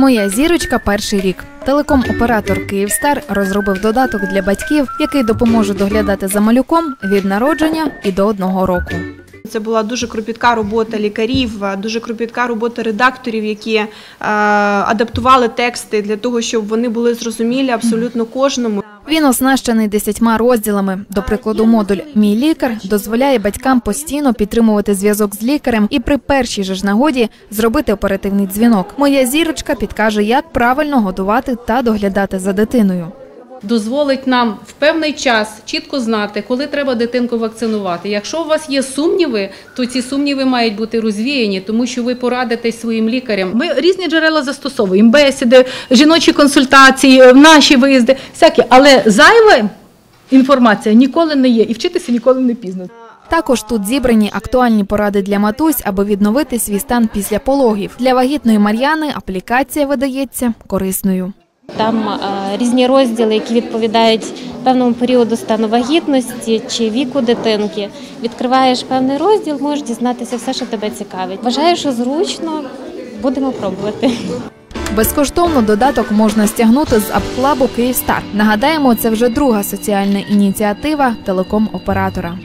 Моя зірочка перший рік. Телеком-оператор Київстар розробив додаток для батьків, який допоможе доглядати за малюком від народження і до одного року. Це була дуже кропітка робота лікарів, дуже кропітка робота редакторів, які е, адаптували тексти для того, щоб вони були зрозумілі абсолютно кожному. Він оснащений десятьма розділами. До прикладу, модуль Мій лікар дозволяє батькам постійно підтримувати зв'язок з лікарем і при першій же ж нагоді зробити оперативний дзвінок. Моя зірочка підкаже, як правильно годувати та доглядати за дитиною. Дозволить нам в певний час чітко знати, коли треба дитинку вакцинувати. Якщо у вас є сумніви, то ці сумніви мають бути розвіяні, тому що ви порадитесь своїм лікарям. Ми різні джерела застосовуємо: бесіди, жіночі консультації, наші виїзди, всякі, але зайва інформація ніколи не є, і вчитися ніколи не пізно. Також тут зібрані актуальні поради для матусь, аби відновити свій стан після пологів. Для вагітної Мар'яни аплікація видається корисною. Там е, різні розділи, які відповідають певному періоду стану вагітності чи віку дитинки. Відкриваєш певний розділ, можеш дізнатися все, що тебе цікавить. Вважаю, що зручно, будемо пробувати. Безкоштовно додаток можна стягнути з апклабу Київстар. Нагадаємо, це вже друга соціальна ініціатива телеком-оператора.